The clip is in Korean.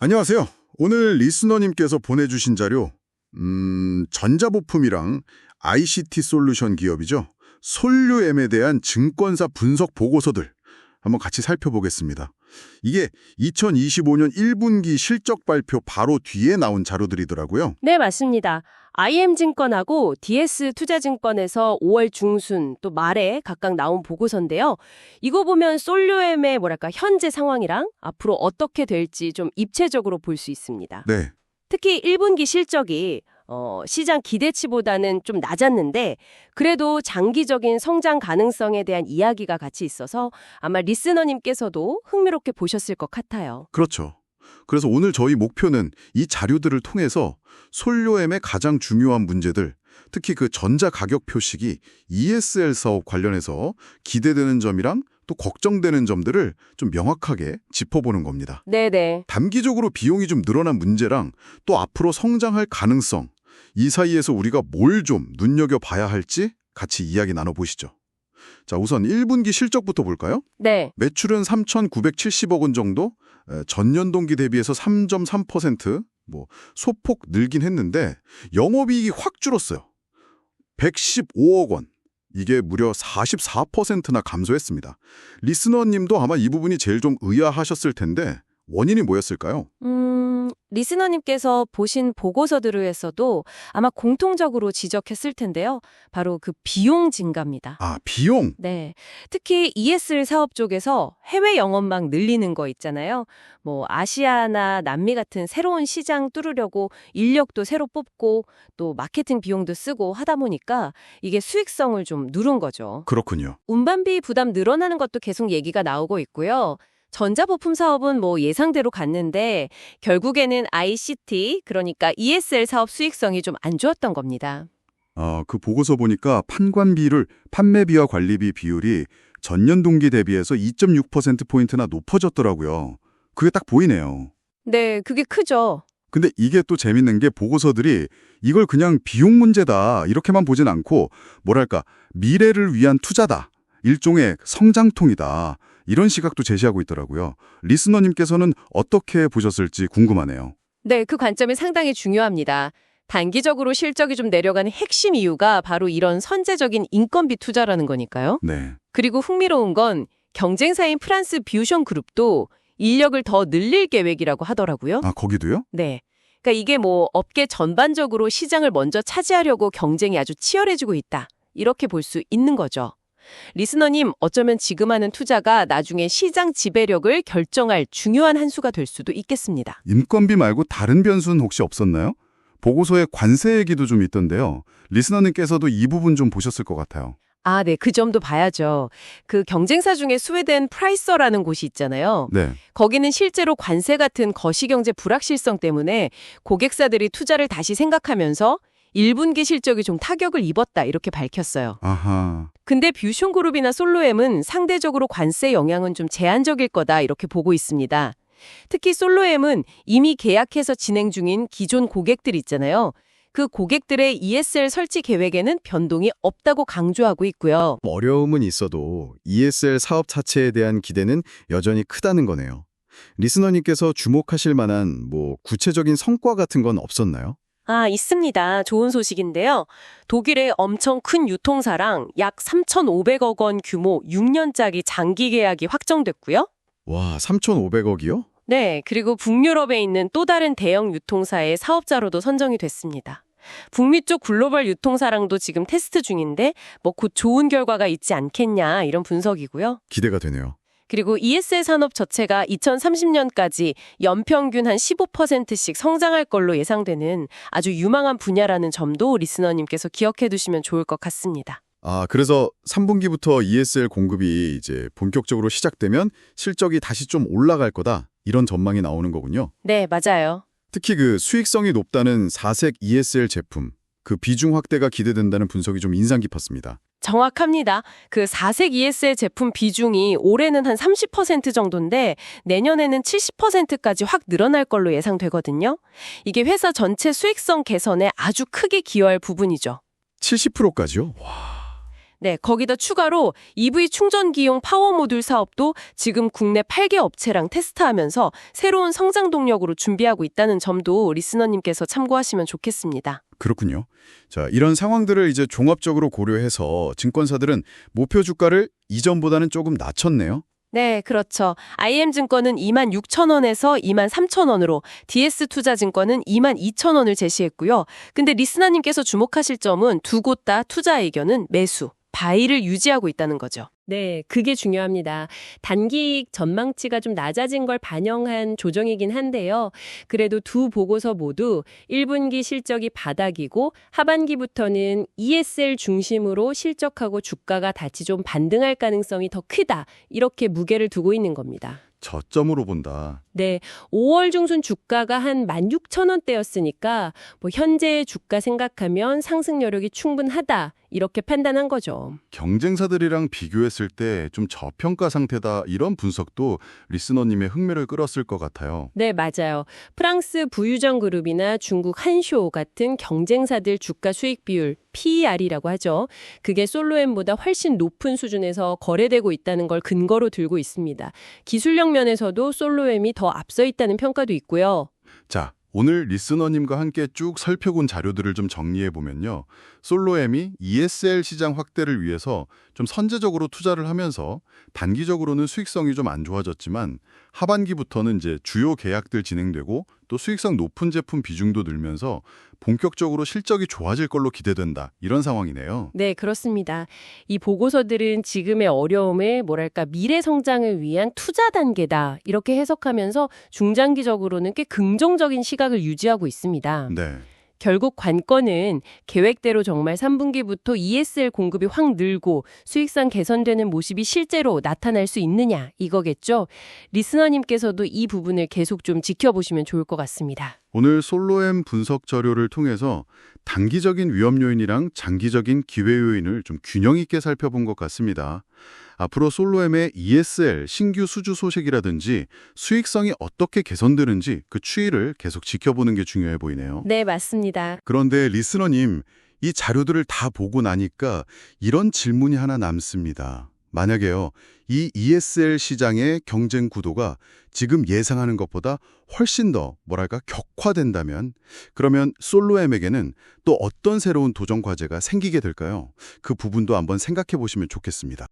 안녕하세요. 오늘 리스너님께서 보내주신 자료, 음, 전자부품이랑 ICT 솔루션 기업이죠. 솔류엠에 대한 증권사 분석 보고서들 한번 같이 살펴보겠습니다. 이게 2025년 1분기 실적 발표 바로 뒤에 나온 자료들이더라고요. 네, 맞습니다. IM증권하고 DS투자증권에서 5월 중순 또 말에 각각 나온 보고서인데요. 이거 보면 솔류엠의 뭐랄까 현재 상황이랑 앞으로 어떻게 될지 좀 입체적으로 볼 수 있습니다. 네. 특히 1분기 실적이 어, 시장 기대치보다는 좀 낮았는데 그래도 장기적인 성장 가능성에 대한 이야기가 같이 있어서 아마 리스너님께서도 흥미롭게 보셨을 것 같아요. 그렇죠. 그래서 오늘 저희 목표는 이 자료들을 통해서 솔료엠의 가장 중요한 문제들, 특히 그 전자 가격 표식이 ESL 사업 관련해서 기대되는 점이랑 또 걱정되는 점들을 좀 명확하게 짚어보는 겁니다. 네네. 단기적으로 비용이 좀 늘어난 문제랑 또 앞으로 성장할 가능성, 이 사이에서 우리가 뭘 좀 눈여겨봐야 할지 같이 이야기 나눠보시죠. 자, 우선 1분기 실적부터 볼까요? 네. 매출은 3,970억 원 정도, 에, 전년 동기 대비해서 3.3%, 뭐 소폭 늘긴 했는데 영업이익이 확 줄었어요. 115억 원. 이게 무려 44%나 감소했습니다. 리스너님도 아마 이 부분이 제일 좀 의아하셨을 텐데 원인이 뭐였을까요? 음, 리스너님께서 보신 보고서들에서도 아마 공통적으로 지적했을 텐데요. 바로 그 비용 증가입니다. 아, 비용. 네. 특히 ESL 사업 쪽에서 해외 영업망 늘리는 거 있잖아요. 뭐 아시아나 남미 같은 새로운 시장 뚫으려고 인력도 새로 뽑고 또 마케팅 비용도 쓰고 하다 보니까 이게 수익성을 좀 누른 거죠. 그렇군요. 운반비 부담 늘어나는 것도 계속 얘기가 나오고 있고요. 전자부품 사업은 뭐 예상대로 갔는데 결국에는 ICT 그러니까 ESL 사업 수익성이 좀 안 좋았던 겁니다. 어, 그 보고서 보니까 판관비율, 판매비와 관리비 비율이 전년 동기 대비해서 2.6%포인트나 높아졌더라고요. 그게 딱 보이네요. 네, 그게 크죠. 근데 이게 또 재밌는 게 보고서들이 이걸 그냥 비용 문제다 이렇게만 보진 않고 뭐랄까 미래를 위한 투자다 일종의 성장통이다 이런 시각도 제시하고 있더라고요. 리스너님께서는 어떻게 보셨을지 궁금하네요. 네, 그 관점이 상당히 중요합니다. 단기적으로 실적이 좀 내려가는 핵심 이유가 바로 이런 선제적인 인건비 투자라는 거니까요. 네. 그리고 흥미로운 건 경쟁사인 프랑스 뷰션 그룹도 인력을 더 늘릴 계획이라고 하더라고요. 아 거기도요? 네. 그러니까 이게 뭐 업계 전반적으로 시장을 먼저 차지하려고 경쟁이 아주 치열해지고 있다. 이렇게 볼 수 있는 거죠. 리스너님, 어쩌면 지금 하는 투자가 나중에 시장 지배력을 결정할 중요한 한 수가 될 수도 있겠습니다. 인건비 말고 다른 변수는 혹시 없었나요? 보고서에 관세 얘기도 좀 있던데요. 리스너님께서도 이 부분 좀 보셨을 것 같아요. 아, 네. 그 점도 봐야죠. 그 경쟁사 중에 스웨덴 프라이서라는 곳이 있잖아요. 네. 거기는 실제로 관세 같은 거시경제 불확실성 때문에 고객사들이 투자를 다시 생각하면서 1분기 실적이 좀 타격을 입었다 이렇게 밝혔어요. 아하. 근데 뷰션그룹이나 솔로엠은 상대적으로 관세 영향은 좀 제한적일 거다 이렇게 보고 있습니다. 특히 솔로엠은 이미 계약해서 진행 중인 기존 고객들 있잖아요. 그 고객들의 ESL 설치 계획에는 변동이 없다고 강조하고 있고요. 어려움은 있어도 ESL 사업 자체에 대한 기대는 여전히 크다는 거네요. 리스너님께서 주목하실 만한 뭐 구체적인 성과 같은 건 없었나요? 아, 있습니다. 좋은 소식인데요. 독일의 엄청 큰 유통사랑 약 3,500억 원 규모 6년짜리 장기 계약이 확정됐고요. 와, 3,500억이요? 네, 그리고 북유럽에 있는 또 다른 대형 유통사의 사업자로도 선정이 됐습니다. 북미 쪽 글로벌 유통사랑도 지금 테스트 중인데 뭐 곧 좋은 결과가 있지 않겠냐 이런 분석이고요. 기대가 되네요. 그리고 ESL 산업 자체가 2030년까지 연평균 한 15%씩 성장할 걸로 예상되는 아주 유망한 분야라는 점도 리스너님께서 기억해 두시면 좋을 것 같습니다. 아, 그래서 3분기부터 ESL 공급이 이제 본격적으로 시작되면 실적이 다시 좀 올라갈 거다. 이런 전망이 나오는 거군요. 네, 맞아요. 특히 그 수익성이 높다는 사색 ESL 제품, 그 비중 확대가 기대된다는 분석이 좀 인상 깊었습니다. 정확합니다. 그 4색 ESL 제품 비중이 올해는 한 30% 정도인데 내년에는 70%까지 확 늘어날 걸로 예상되거든요. 이게 회사 전체 수익성 개선에 아주 크게 기여할 부분이죠. 70%까지요? 네, 거기다 추가로 EV 충전기용 파워 모듈 사업도 지금 국내 8개 업체랑 테스트하면서 새로운 성장 동력으로 준비하고 있다는 점도 리스너님께서 참고하시면 좋겠습니다. 그렇군요. 자, 이런 상황들을 이제 종합적으로 고려해서 증권사들은 목표 주가를 이전보다는 조금 낮췄네요. 네, 그렇죠. IM증권은 2만 6천 원에서 2만 3천 원으로 DS투자증권은 2만 2천 원을 제시했고요. 근데 리스나님께서 주목하실 점은 두 곳 다 투자 의견은 매수, 바이를 유지하고 있다는 거죠. 네, 그게 중요합니다. 단기이익 전망치가 좀 낮아진 걸 반영한 조정이긴 한데요. 그래도 두 보고서 모두 1분기 실적이 바닥이고 하반기부터는 ESL 중심으로 실적하고 주가가 다시 좀 반등할 가능성이 더 크다. 이렇게 무게를 두고 있는 겁니다. 저점으로 본다. 네, 5월 중순 주가가 한 16,000원대였으니까 뭐 현재의 주가 생각하면 상승 여력이 충분하다. 이렇게 판단한 거죠. 경쟁사들이랑 비교했을 때 좀 저평가 상태다 이런 분석도 리스너님의 흥미를 끌었을 것 같아요. 네, 맞아요. 프랑스 부유정 그룹이나 중국 한쇼 같은 경쟁사들 주가 수익 비율 PER이라고 하죠. 그게 솔로엠보다 훨씬 높은 수준에서 거래되고 있다는 걸 근거로 들고 있습니다. 기술력 면에서도 솔로엠이 더 앞서 있다는 평가도 있고요. 자, 오늘 리스너님과 함께 쭉 살펴본 자료들을 좀 정리해 보면요. 솔로엠이 ESL 시장 확대를 위해서 좀 선제적으로 투자를 하면서 단기적으로는 수익성이 좀 안 좋아졌지만 하반기부터는 이제 주요 계약들 진행되고 또 수익성 높은 제품 비중도 늘면서 본격적으로 실적이 좋아질 걸로 기대된다. 이런 상황이네요. 네, 그렇습니다. 이 보고서들은 지금의 어려움을 뭐랄까 미래 성장을 위한 투자 단계다. 이렇게 해석하면서 중장기적으로는 꽤 긍정적인 시각을 유지하고 있습니다. 네. 결국 관건은 계획대로 정말 3분기부터 ESL 공급이 확 늘고 수익성 개선되는 모습이 실제로 나타날 수 있느냐 이거겠죠. 리스너님께서도 이 부분을 계속 좀 지켜보시면 좋을 것 같습니다. 오늘 솔로엠 분석 자료를 통해서 단기적인 위험 요인이랑 장기적인 기회 요인을 좀 균형 있게 살펴본 것 같습니다. 앞으로 솔로엠의 ESL 신규 수주 소식이라든지 수익성이 어떻게 개선되는지 그 추이를 계속 지켜보는 게 중요해 보이네요. 네, 맞습니다. 그런데 리스너님, 이 자료들을 다 보고 나니까 이런 질문이 하나 남습니다. 만약에요, 이 ESL 시장의 경쟁 구도가 지금 예상하는 것보다 훨씬 더 뭐랄까 격화된다면 그러면 솔로엠에게는 또 어떤 새로운 도전 과제가 생기게 될까요? 그 부분도 한번 생각해 보시면 좋겠습니다.